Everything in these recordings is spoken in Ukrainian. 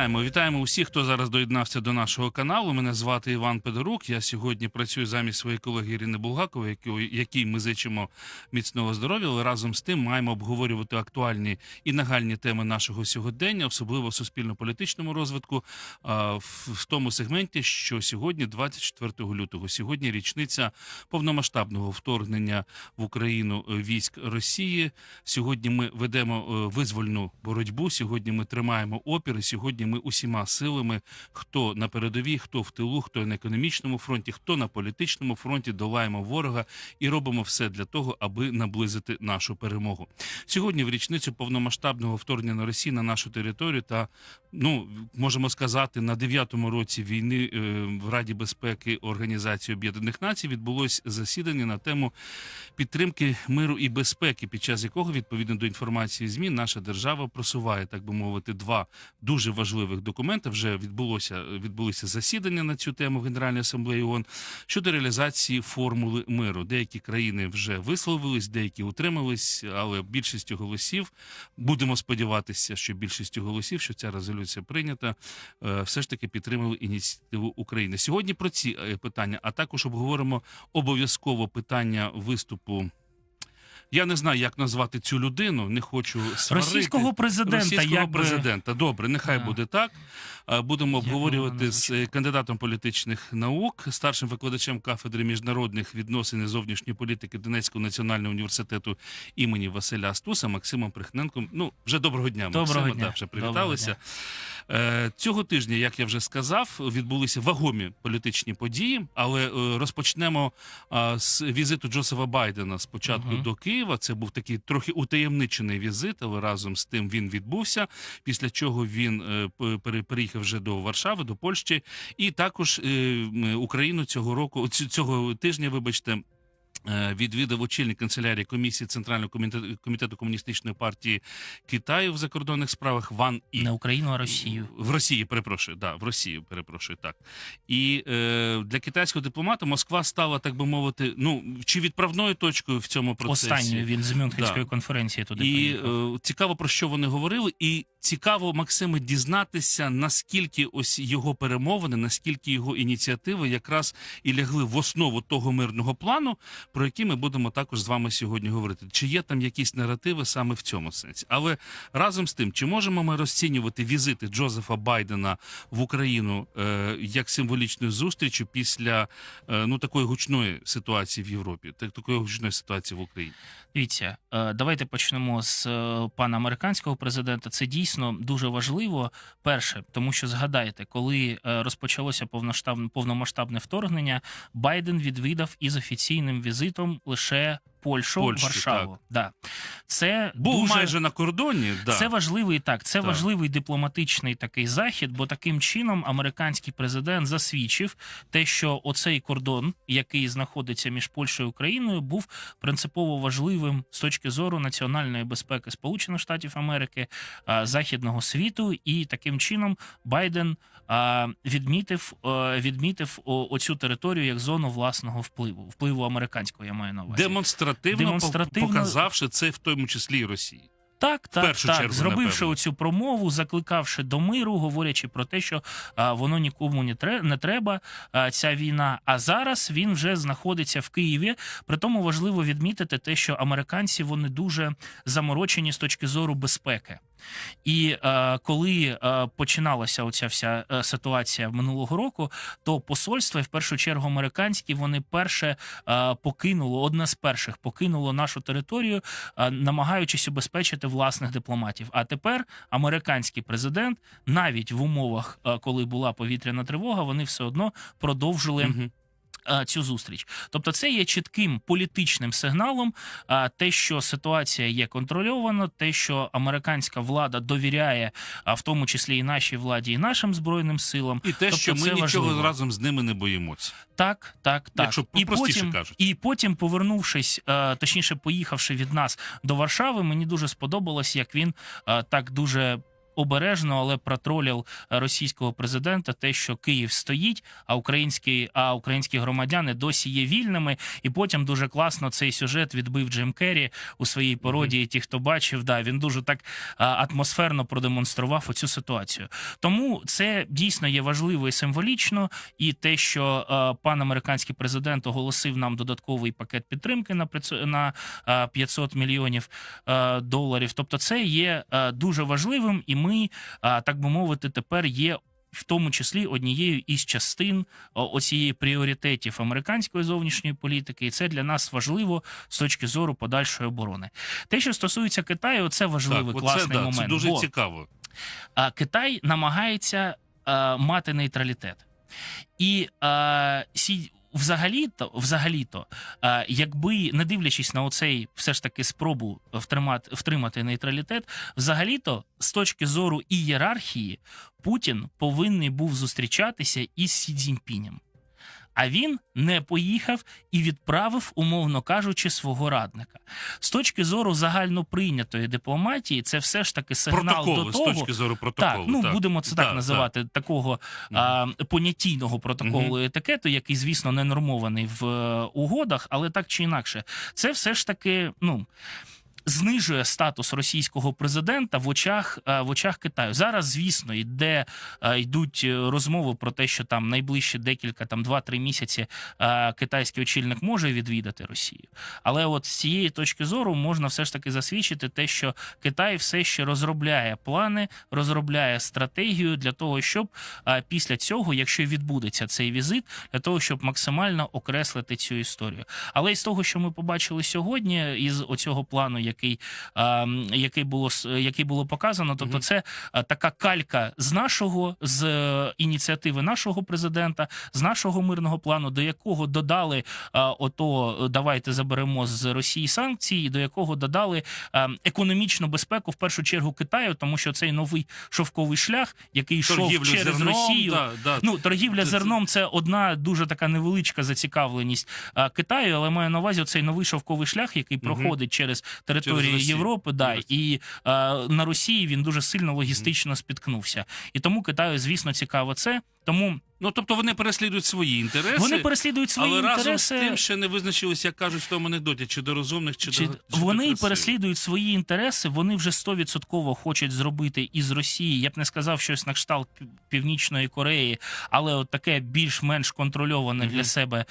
Вітаємо, вітаємо усіх, хто зараз доєднався до нашого каналу. Мене звати Іван Педорук. Я сьогодні працюю замість своєї колеги Ірини Булгакової, якій ми зичимо міцного здоров'я. Але разом з тим маємо обговорювати актуальні і нагальні теми нашого сьогодення, особливо в суспільно-політичному розвитку, в, тому сегменті, що сьогодні, 24 лютого, сьогодні річниця повномасштабного вторгнення в Україну е, військ Росії. Сьогодні ми ведемо е, визвольну боротьбу. Сьогодні ми тримаємо опір. Сьогодні ми усіма силами, хто на передовій, хто в тилу, хто на економічному фронті, хто на політичному фронті, долаємо ворога і робимо все для того, аби наблизити нашу перемогу. Сьогодні, в річницю повномасштабного вторгнення Росії на нашу територію, та ну можемо сказати, на дев'ятому році війни е, в Раді безпеки Організації Об'єднаних Націй відбулось засідання на тему підтримки миру і безпеки, під час якого відповідно до інформації ЗМІ наша держава просуває, так би мовити, два дуже важливих документи. Вже відбулося відбулися засідання на цю тему в Генеральній асамблеї ООН щодо реалізації формули миру. Деякі країни вже висловились, деякі утримались, але більшістю голосів будемо сподіватися, що більшістю голосів, що ця резолюція прийнята, е, все ж таки підтримали ініціативу України. Сьогодні про ці е, питання, а також обговоримо обов'язково питання виступу. Я не знаю, як назвати цю людину. Не хочу сварити. Російського президента, Російського як би- президента. Добре, нехай Да. буде так. Е, Будемо Як обговорювати з кандидатом політичних наук, старшим викладачем кафедри міжнародних відносин і зовнішньої політики Донецького національного університету імені Василя Стуса Максимом Прихненком. Ну, вже доброго дня, Доброго Максиме. дня. Так, вже Доброго привіталися. дня. Е, Цього тижня, як я вже сказав, відбулися вагомі політичні події, але е, розпочнемо з візиту Джозефа Байдена спочатку Мгм. до Києва. Це був такий трохи утаємничений візит, але разом з тим він відбувся. Після чого він е, переїхав вже до Варшави, до Польщі, і також Україну цього року, ць- цього тижня, вибачте. Е, Відвідав очільник канцелярії комісії Центрального комітету, комітету комуністичної партії Китаю в закордонних справах Ван І. Не Україну, а Росію. В Росії, перепрошую, да, в Росії, перепрошую, так. І е, для китайського дипломата Москва стала, так би мовити, ну чи відправною точкою в цьому процесі. Останньою він з Мюнхенської Да. конференції туди І е, цікаво про що вони говорили, і цікаво, Максиме, дізнатися, наскільки ось його перемовини, наскільки його ініціативи якраз і лягли в основу того мирного плану, про який ми будемо також з вами сьогодні говорити. Чи є там якісь наративи саме в цьому сенсі? Але разом з тим, чи можемо ми розцінювати візити Джозефа Байдена в Україну е, як символічну зустріч після е, ну такої гучної ситуації в Європі, так такої гучної ситуації в Україні? Дивіться, е, давайте почнемо з е, пана американського президента. Це дійсно дуже важливо. Перше, тому що згадайте, коли е, розпочалося повноштабне повномасштабне вторгнення, Байден відвідав із офіційним візитом лише Польщу, Польщу, Варшаву. Да. Це Був дуже... майже на кордоні, да. Це важливий так. Це Так. важливий дипломатичний такий захід, бо таким чином американський президент засвідчив те, що оцей кордон, який знаходиться між Польщею і Україною, був принципово важливим з точки зору національної безпеки Сполучених Штатів Америки, західного світу, і таким чином Байден відмітив, відмітив оцю територію як зону власного впливу, впливу американського. Я маю на увазі. Демонстративно, Демонстративно- показавши це в тому числі і Росії. Так, так, першу так. чергу, зробивши напевно. оцю промову, закликавши до миру, говорячи про те, що а, воно нікому не тре- не треба, а, ця війна. А зараз він вже знаходиться в Києві. При тому важливо відмітити те, що американці вони дуже заморочені з точки зору безпеки. І е, коли е, починалася оця вся е, ситуація минулого року, то посольства, і в першу чергу американські, вони перше е, покинуло, одне з перших покинуло нашу територію, е, намагаючись убезпечити власних дипломатів. А тепер американський президент, навіть в умовах, е, коли була повітряна тривога, вони все одно продовжили. Мгм. Е, Цю зустріч, тобто, це є чітким політичним сигналом. а, Те, що ситуація є контрольована, те, що американська влада довіряє, а в тому числі і нашій владі, і нашим збройним силам. І те, Тобто що ми нічого важливо. разом з ними не боїмося. Так, так, так. Якщо і потім, кажучи. і потім, повернувшись, е, точніше, поїхавши від нас до Варшави, мені дуже сподобалось, як він е, так дуже. Обережно, але протролів російського президента те, що Київ стоїть, а українські, а українські громадяни досі є вільними. І потім дуже класно цей сюжет відбив Джим Керрі у своїй пародії. Ті, хто бачив, да він дуже так атмосферно продемонстрував оцю ситуацію. Тому це дійсно є важливо і символічно. І те, що е, пан американський президент оголосив нам додатковий пакет підтримки на на е, 500 мільйонів е, доларів. Тобто, це є е, дуже важливим, і ми, е, так би мовити, тепер є. В тому числі однією із частин оцієї пріоритетів американської зовнішньої політики, і це для нас важливо з точки зору подальшої оборони. Те, що стосується Китаю, це важливий оце, класний да, момент. це дуже бо цікаво. Китай намагається а, мати нейтралітет. І а, сі, взагалі-то, взагалі-то якби не дивлячись на оцей все ж таки спробу втримати, втримати нейтралітет, взагалі-то з точки зору ієрархії Путін повинен був зустрічатися із Сі Цзіньпінем. А він не поїхав і відправив, умовно кажучи, свого радника. З точки зору загальноприйнятої дипломатії, це все ж таки сигнал Протоколу, до з точки зору протоколу. так, ну будемо це так Да, називати, такого а, понятійного протоколу етикету, який, звісно, не нормований в е, угодах, але так чи інакше, це все ж таки, ну. Знижує статус російського президента в очах е, в очах Китаю. Зараз, звісно, йде е, йдуть е, розмови про те, що там найближчі декілька, там 2-3 місяці китайський очільник може відвідати Росію. Але от з цієї точки зору можна все ж таки засвідчити те, що Китай все ще розробляє плани, розробляє стратегію для того, щоб після цього, якщо відбудеться цей візит, для того, щоб максимально окреслити цю історію. Але із того, що ми побачили сьогодні, із оцього плану, який, а, який було який було показано, тобто це така калька з нашого з е, ініціативи нашого президента, з нашого мирного плану, до якого додали а, ото давайте заберемо з Росії санкції, до якого додали а, економічну безпеку в першу чергу Китаю, тому що цей новий шовковий шлях, який йшов через зерном, Росію. Да, да. Ну, торгівля Це- зерном це одна дуже така невеличка зацікавленість Китаю, але маю на увазі цей новий шовковий шлях, який Мгм. проходить через територію Через Європи. Да, Через- і е, на Росії він дуже сильно логістично спіткнувся. І тому Китаю, звісно, цікаво це. Тому Ну тобто вони переслідують свої інтереси. вони переслідують свої але разом з тим ще не визначилися, як кажуть в тому анекдоті, чи до розумних, чи, Чи до чи вони до переслідують свої інтереси, вони вже стовідсотково хочуть зробити із Росії. Я б не сказав щось на кшталт Північної Кореї, але от таке більш-менш контрольоване Мгм. для себе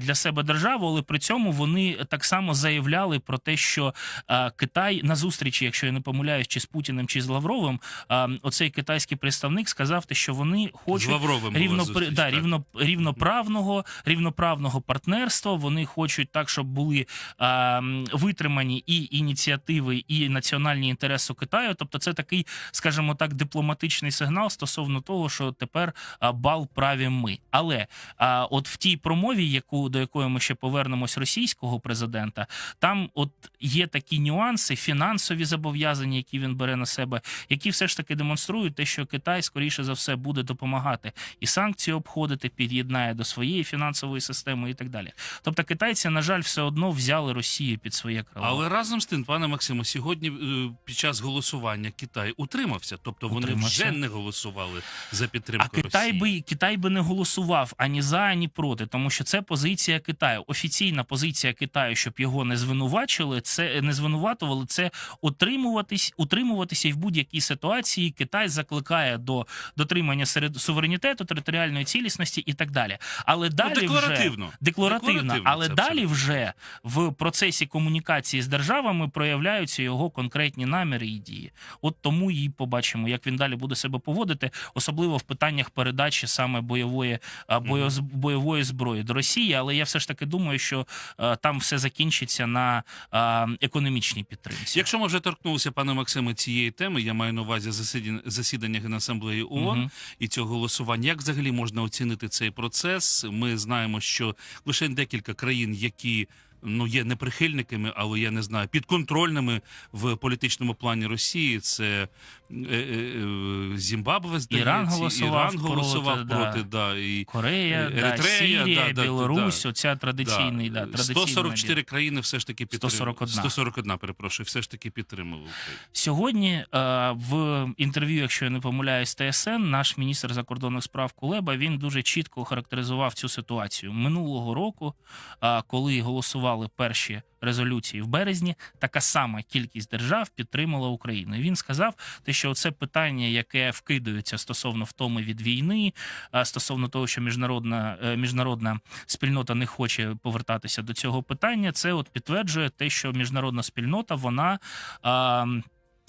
для себе державу. Але при цьому вони так само заявляли про те, що Китай на зустрічі, якщо я не помиляюсь, чи з Путіним, чи з Лавровим, оцей китайський представник сказав, те, що вони з хочуть Лавровим була рівно зустріч, да, рівно рівноправного рівноправного партнерства. Вони хочуть так, щоб були а, витримані і ініціативи, і національні інтереси Китаю. Тобто, це такий, скажімо так, дипломатичний сигнал стосовно того, що тепер бал праві ми. Але а, от в тій промові, яку до якої ми ще повернемось російського президента, там от є такі нюанси, фінансові зобов'язання, які він бере на себе, які все ж таки демонструють те, що Китай скоріше за все буде допомагати і санкції обходити, під'єднає до своєї фінансової системи і так далі. Тобто китайці, на жаль, все одно взяли Росію під своє крило. Але разом з тим, пане Максиме, сьогодні е, під час голосування Китай утримався, тобто вони Утримався. вже не голосували за підтримку А Китай Росії. би Китай би не голосував ані за, ані проти, тому що це позиція Китаю. Офіційна позиція Китаю, щоб його не звинувачили, це не звинуватували. Це утримуватись, утримуватися і в будь-якій ситуації. Китай закликає до дотримання серед суверенітету, територіальної цілісності і так далі. Але далі вже декларативно. декларативно, Декларативно але далі вже в процесі комунікації з державами проявляються його конкретні наміри і дії. От тому і побачимо, як він далі буде себе поводити, особливо в питаннях передачі саме бойової а, боєз- бойової зброї до Росії. Але я все ж таки думаю, що а, там все закінчиться на економічній підтримці. Якщо ми вже торкнулися, пане Максиме, цієї теми, я маю на увазі засідання, засідання Генасамблеї ООН Мгм. і цього голосування. Як взагалі можна оцінити цей процес? Ми знаємо, що лише декілька країн, які ну є неприхильниками, але я не знаю, підконтрольними в політичному плані Росії. Це е, е, е, Зімбабве, Іран голосував Іран голосував проти, проти, да. да. і Корея, Е, да, Еритрея, Сірія, да, Білорусь, да. оця традиційний, да, Да, традиційний 144 набір. країни все ж таки підтримали. 141. 141, перепрошую, все ж таки підтримали Україну. Сьогодні е, в інтерв'ю, якщо я не помиляюсь, ТСН, наш міністр закордонних справ Кулеба він дуже чітко характеризував цю ситуацію минулого року, е, коли голосували перші резолюції в березні. Така сама кількість держав підтримала Україну. І він сказав, що це питання, яке вкидується стосовно втоми від війни, стосовно того, що міжнародна е, міжнародна спільнота не хоче повертатися до цього питання. Це от підтверджує те, що міжнародна спільнота вона.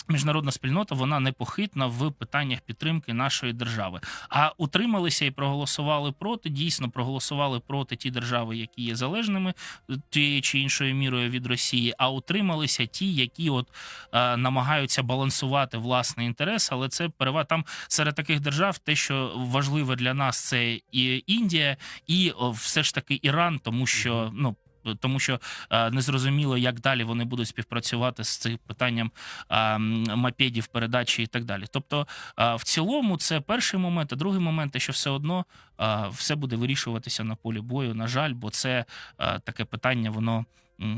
Міжнародна спільнота вона непохитна в питаннях підтримки нашої держави. А утрималися і проголосували проти. Дійсно проголосували проти ті держави, які є залежними е, тією чи іншою мірою від Росії. А утрималися ті, які от е, намагаються балансувати власний інтерес. Але це перева там серед таких держав, те, що важливе для нас, це і Індія, і о, все ж таки Іран, тому що ну. Тому що е, незрозуміло, як далі вони будуть співпрацювати з цим питанням е, мопедів, передачі і так далі. Тобто, е, в цілому, це перший момент, а другий момент, що все одно все буде вирішуватися на полі бою. На жаль, бо це таке питання, воно.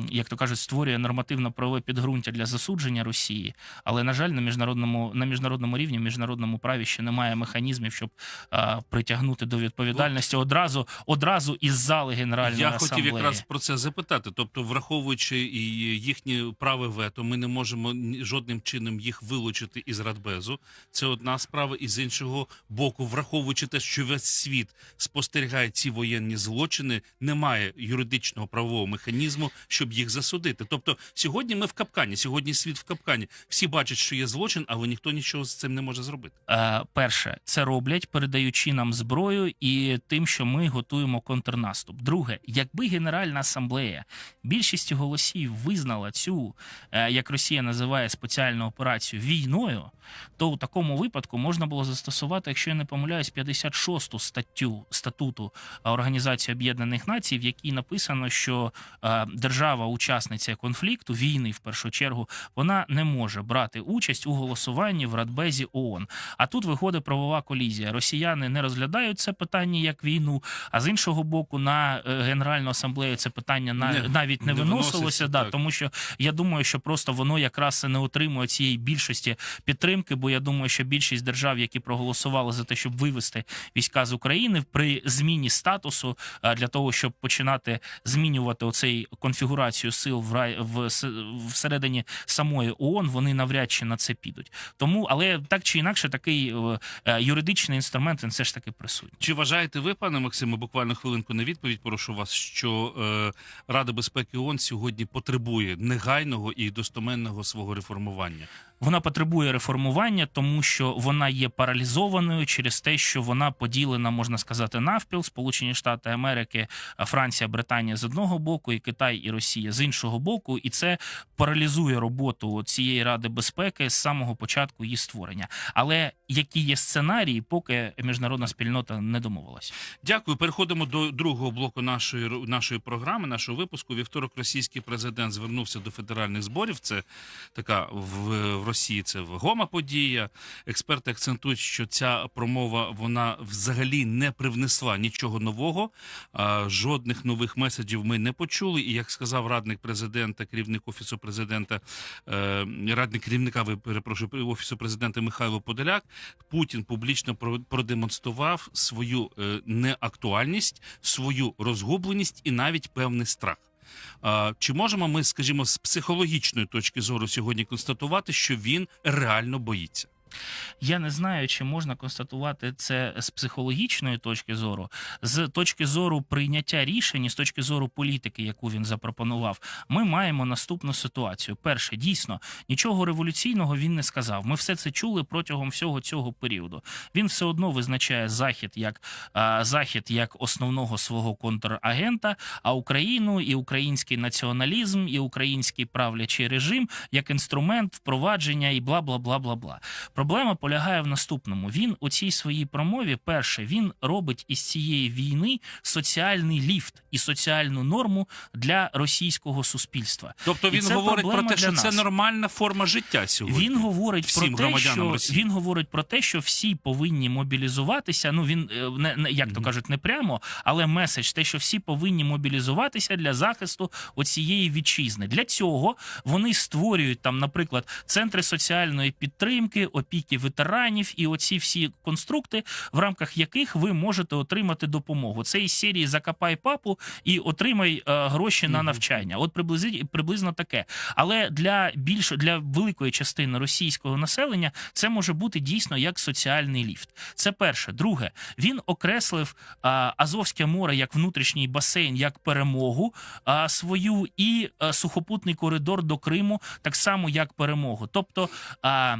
Як то кажуть, створює нормативно-правове підґрунтя для засудження Росії, але на жаль, на міжнародному на міжнародному рівні, в міжнародному праві ще немає механізмів, щоб а, притягнути до відповідальності одразу одразу із зали Генеральної Я асамблеї. хотів якраз про це запитати. Тобто, враховуючи і їхнє праве вето, ми не можемо жодним чином їх вилучити із Радбезу. Це одна справа. І з іншого боку, враховуючи те, що весь світ спостерігає ці воєнні злочини, немає юридичного правового механізму, щоб їх засудити. Тобто, сьогодні ми в капкані. Сьогодні світ в капкані. Всі бачать, що є злочин, але ніхто нічого з цим не може зробити. Е, перше, це роблять, передаючи нам зброю і тим, що ми готуємо контрнаступ. Друге, якби Генеральна асамблея більшістю голосів визнала цю, е, як Росія називає спеціальну операцію війною, то у такому випадку можна було застосувати, якщо я не помиляюсь, 56 статтю статуту Організації Об'єднаних Націй, в якій написано, що е, держава-учасниця конфлікту війни в першу чергу вона не може брати участь у голосуванні в Радбезі ООН. А тут виходить правова колізія. Росіяни не розглядають це питання як війну, а з іншого боку, на е, Генеральну асамблею це питання на, Не- навіть не, не виносилося. Да, так. тому що я думаю, що просто воно якраз не отримує цієї більшості підтримки, бо я думаю, що більшість держав, які проголосували за те, щоб вивести війська з України при зміні статусу е, для того, щоб починати змінювати оцей конфігурацію сил в рай в всередині самої ООН, вони навряд чи на це підуть. Тому, але так чи інакше, такий е, е, юридичний інструмент він все ж таки присутній. Чи вважаєте ви, пане Максиме, буквально хвилинку на відповідь прошу вас, що е, Рада безпеки ООН сьогодні потребує негайного і достоменного свого реформування? Вона потребує реформування, тому що вона є паралізованою через те, що вона поділена, можна сказати, навпіл. Сполучені Штати Америки, Франція, Британія з одного боку, і Китай і Росія з іншого боку, і це паралізує роботу цієї ради безпеки з самого початку її створення. Але які є сценарії, поки міжнародна спільнота не домовилася. Дякую. Переходимо до другого блоку нашої нашої програми, нашого випуску. Вівторок російський президент звернувся до федеральних зборів. Це така в Росії це вагома подія. Експерти акцентують, що ця промова вона взагалі не привнесла нічого нового. Жодних нових меседжів ми не почули. І як сказав радник президента, керівник офісу президента, е, радник керівника, ви перепрошую, офісу президента Михайло Подоляк, Путін публічно про- продемонстрував свою е, неактуальність, свою розгубленість і навіть певний страх. Чи можемо ми, скажімо, з психологічної точки зору сьогодні констатувати, що він реально боїться? Я не знаю, чи можна констатувати це з психологічної точки зору, з точки зору прийняття рішень, з точки зору політики, яку він запропонував. Ми маємо наступну ситуацію. Перше, дійсно, нічого революційного він не сказав. Ми все це чули протягом всього цього періоду. Він все одно визначає захід як а, захід як основного свого контрагента, а Україну і український націоналізм, і український правлячий режим як інструмент впровадження і бла бла бла бла бла. Проблема полягає в наступному: він у цій своїй промові, перше, він робить із цієї війни соціальний ліфт і соціальну норму для російського суспільства. Тобто він говорить про те, що для це нормальна форма життя сьогодні. Він говорить всім про те, що Росії. він говорить про те, що всі повинні мобілізуватися. Ну він е, не, не як то кажуть, не прямо, але меседж те, що всі повинні мобілізуватися для захисту оцієї вітчизни. Для цього вони створюють там, наприклад, центри соціальної підтримки, опіки ветеранів і оці всі конструкти, в рамках яких ви можете отримати допомогу. Це із серії Закопай папу і отримай е, гроші на навчання. От приблизно, приблизно таке. Але для більш для великої частини російського населення це може бути дійсно як соціальний ліфт. Це перше. Друге, він окреслив а, Азовське море як внутрішній басейн, як перемогу а, свою, і а, сухопутний коридор до Криму так само як перемогу. Тобто а,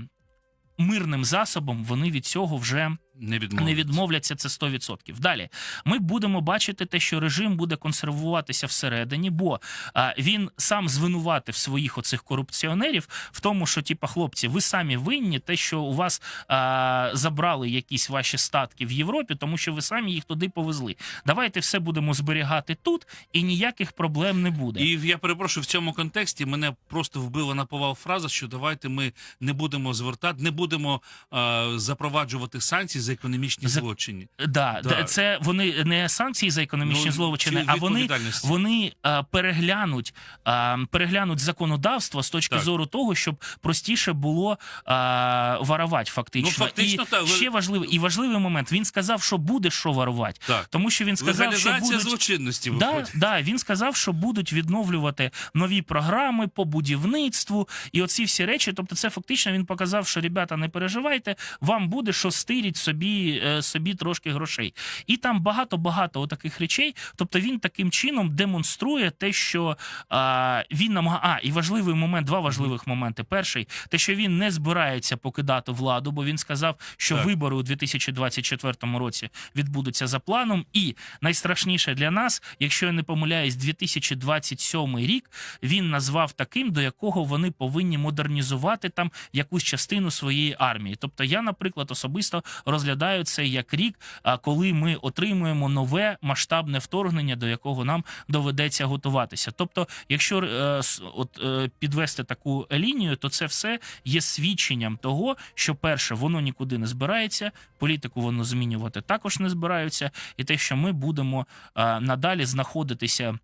мирним засобом вони від цього вже не відмовляється. не відмовляться це 100%. Далі ми будемо бачити те, що режим буде консервуватися всередині, бо а, він сам звинуватив своїх оцих корупціонерів в тому, що типа хлопці, ви самі винні, те, що у вас а, забрали якісь ваші статки в Європі, тому що ви самі їх туди повезли. Давайте все будемо зберігати тут, і ніяких проблем не буде. І я перепрошую в цьому контексті. Мене просто вбила на повал фраза, що давайте ми не будемо звертати, не будемо е, запроваджувати санкції за економічні За- злочини. Да, Да. це вони не санкції за економічні Ну, злочини, а вони вони а, переглянуть а, переглянуть законодавство з точки Так. зору того, щоб простіше було а, варувати фактично. Ну, фактично, і так, ще важливий і важливий момент. Він сказав, що буде що варувати, Так. тому що він сказав, що будуть злочинності Да, да, він сказав, що будуть відновлювати нові програми по будівництву і оці всі речі. Тобто, це фактично він показав, що ребята, не переживайте, вам буде що стиріть собі, е, собі трошки грошей. І там багато-багато таких речей. Тобто він таким чином демонструє те, що а, він намагає. А, і важливий момент, два важливих моменти. Перший, те, що він не збирається покидати владу, бо він сказав, що Так. вибори у 2024 році відбудуться за планом. І найстрашніше для нас, якщо я не помиляюсь, 2027 рік він назвав таким, до якого вони повинні модернізувати там якусь частину своєї армії. Тобто, я, наприклад, особисто розглядаю це як рік, коли ми отримуємо нове масштабне вторгнення, до якого нам доведеться готуватися. Тобто, якщо е, от е, підвести таку лінію, то це все є свідченням того, що перше воно нікуди не збирається, політику воно змінювати також не збираються, і те, що ми будемо е, надалі знаходитися.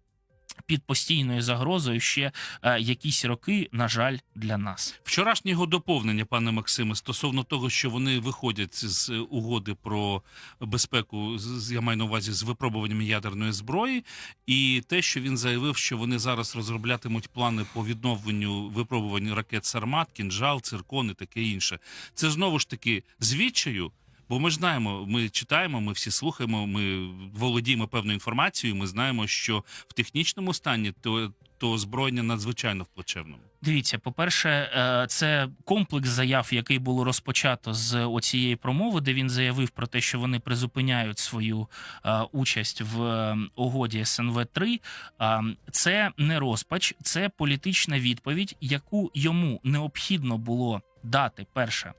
Під постійною загрозою ще е, якісь роки, на жаль, для нас. Вчорашнє його доповнення, пане Максиме, стосовно того, що вони виходять з е, угоди про безпеку, з- я маю на увазі з випробуваннями ядерної зброї, і те, що він заявив, що вони зараз розроблятимуть плани по відновленню випробувань ракет Сармат, кінжал, циркон і таке інше. Це знову ж таки звідчаю. Бо ми ж знаємо, ми читаємо, ми всі слухаємо, ми володіємо певною інформацією. Ми знаємо, що в технічному стані то, то озброєння надзвичайно в плачевному. Дивіться, по-перше, е, це комплекс заяв, який було розпочато з оцієї промови, де він заявив про те, що вони призупиняють свою е, участь в е, угоді СНВ 3 Це не розпач, це політична відповідь, яку йому необхідно було дати перше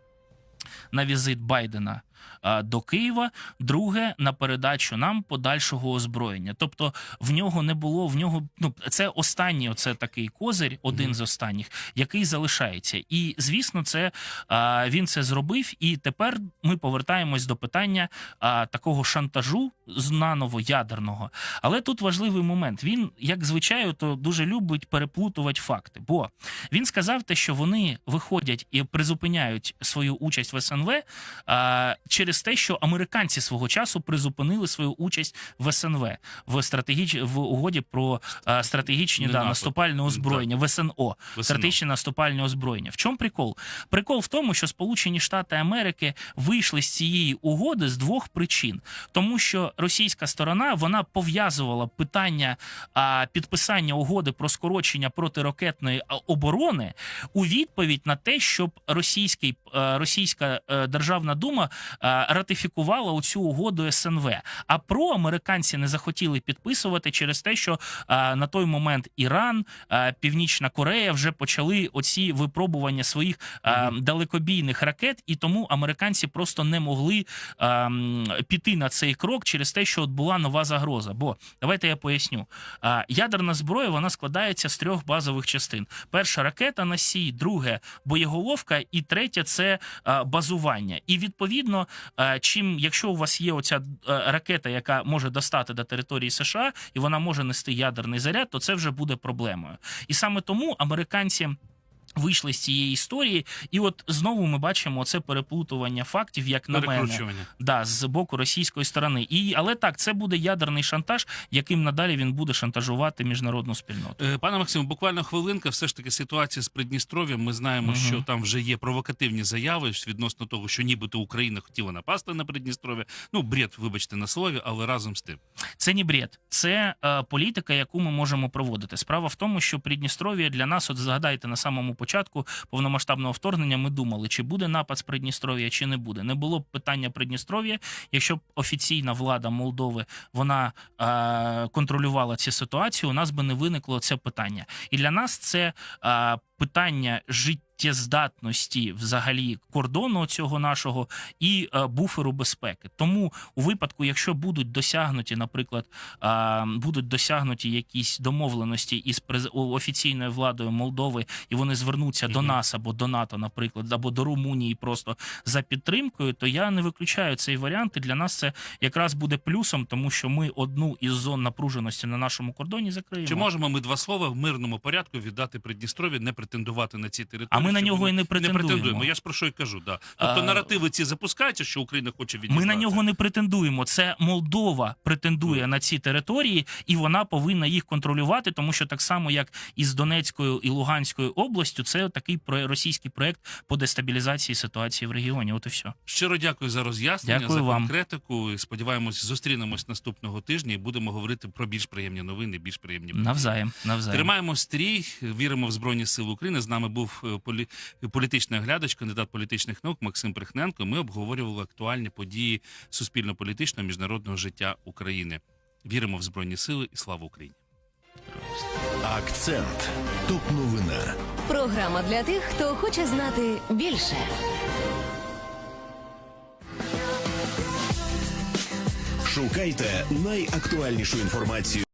на візит Байдена е, до Києва, друге на передачу нам подальшого озброєння. Тобто в нього не було в нього. Ну це останній, оце такий козир, один Мгм. з останніх, який залишається. І звісно, це він це зробив. І тепер ми повертаємось до питання такого шантажу знаново ядерного. Але тут важливий момент. Він, як звичайно, то дуже любить переплутувати факти. Бо він сказав те, що вони виходять і призупиняють свою участь в СНВ через те, що американці свого часу призупинили свою участь в СНВ в стратегіч... в угоді про а, стратегічні да, наступальне озброєння в СНО. Стратегічне наступальне озброєння. В чому прикол? Прикол в тому, що Сполучені Штати Америки вийшли з цієї угоди з двох причин, тому що російська сторона вона пов'язувала питання а, підписання угоди про скорочення протиракетної оборони у відповідь на те, щоб російський е, російська е, державна дума е, ратифікувала оцю угоду СНВ. А проамериканці не захотіли підписувати через те, що е, на той момент Іран, е, Північна Корея вже почали оці випробування своїх далекобійних ракет, і тому американці просто не могли піти на цей крок через те, що от була нова загроза. Бо давайте я поясню. Ядерна зброя вона складається з трьох базових частин: перша ракета носій, друге боєголовка, і третє це базування. І відповідно, е, чим, якщо у вас є оця е, ракета, яка може достати до території США, і вона може нести ядерний заряд, то це вже буде проблемою. І саме тому американці. Вийшли з цієї історії, і от знову ми бачимо це переплутування фактів, як на мене, да, з боку російської сторони. І але так, це буде ядерний шантаж, яким надалі він буде шантажувати міжнародну спільноту. Е, Пане Максиму, буквально хвилинка. Все ж таки ситуація з Придністров'ям. Ми знаємо, Мгм. що там вже є провокативні заяви відносно того, що нібито Україна хотіла напасти на Придністров'я. Ну, бред, вибачте на слові, але разом з тим. Це не бред, це е, політика, яку ми можемо проводити. Справа в тому, що Придністров'я для нас, от згадайте, на самому початку повномасштабного вторгнення, ми думали, чи буде напад з Придністров'я, чи не буде. Не було б питання Придністров'я, якщо б офіційна влада Молдови вона е, контролювала цю ситуацію, у нас би не виникло це питання. І для нас це е, питання життєздатності взагалі кордону цього нашого і е, буферу безпеки. Тому у випадку, якщо будуть досягнуті, наприклад, будуть досягнуті якісь домовленості із офіційною владою Молдови, і вони звернуться до нас або до НАТО, наприклад, або до Румунії просто за підтримкою, то я не виключаю цей варіант. І для нас це якраз буде плюсом, тому що ми одну із зон напруженості на нашому кордоні закриємо. Чи можемо ми два слова в мирному порядку віддати Придністров'я, не претендувати на ці території? А ми на нього і не претендуємо. Я ж про що й кажу. Да. Тобто А, наративи ці запускаються, що Україна хоче відізвати. Ми на нього не претендуємо. Це Молдова претендує на ці території, і вона повинна їх контролювати, тому що так само, як і з Донецькою і Луганською областю, це такий російський проект по дестабілізації ситуації в регіоні. От і все. Щиро дякую за роз'яснення, за конкретику. І Сподіваємось, зустрінемось наступного тижня і будемо говорити про більш приємні новини, більш приємні події. Навзаєм, навзаєм. Тримаємо стрій, віримо в Збройні Сили України. З нами був е, полі... політичний оглядач, кандидат політичних наук Максим Прихненко. Ми обговорювали актуальні події суспільно-політичного міжнародного життя України. Віримо в Збройні Сили і слава Україні! Акцент. Топ новина. Програма для тих, хто хоче знати більше. Шукайте найактуальнішу інформацію.